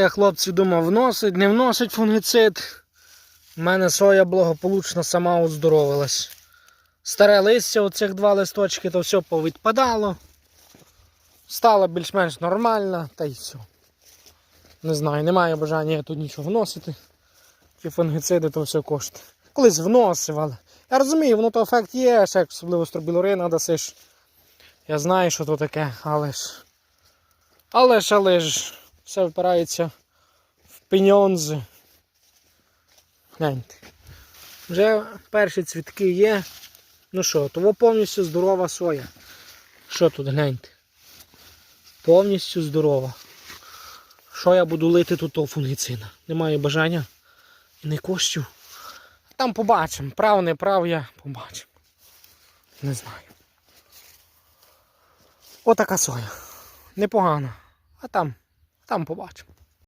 Я хлопці думав, вносить, не вносить фунгіцид. У мене соя благополучно сама оздоровилась. Старе листя, оцих два листочки, то все повідпадало. Стало більш-менш нормально, та й все. Не знаю, немає бажання тут нічого вносити. Ті фунгіциди то все коштує. Колись вносив, але. Я розумію, воно то ефект є, ще особливо стробілурина дасиш. Я знаю, що то таке, але ж. Але ж, але ж, все впирається в пеньонзи. Гляньте. Вже перші цвітки є. Ну що, того повністю здорова соя. Що тут гляньте? Повністю здорова. Що я буду лити тут фунгіцина? Немає бажання і не коштів. Там побачимо. Прав, не прав я побачимо. Не знаю. Отака соя. Непогана. А там, Там побачимо.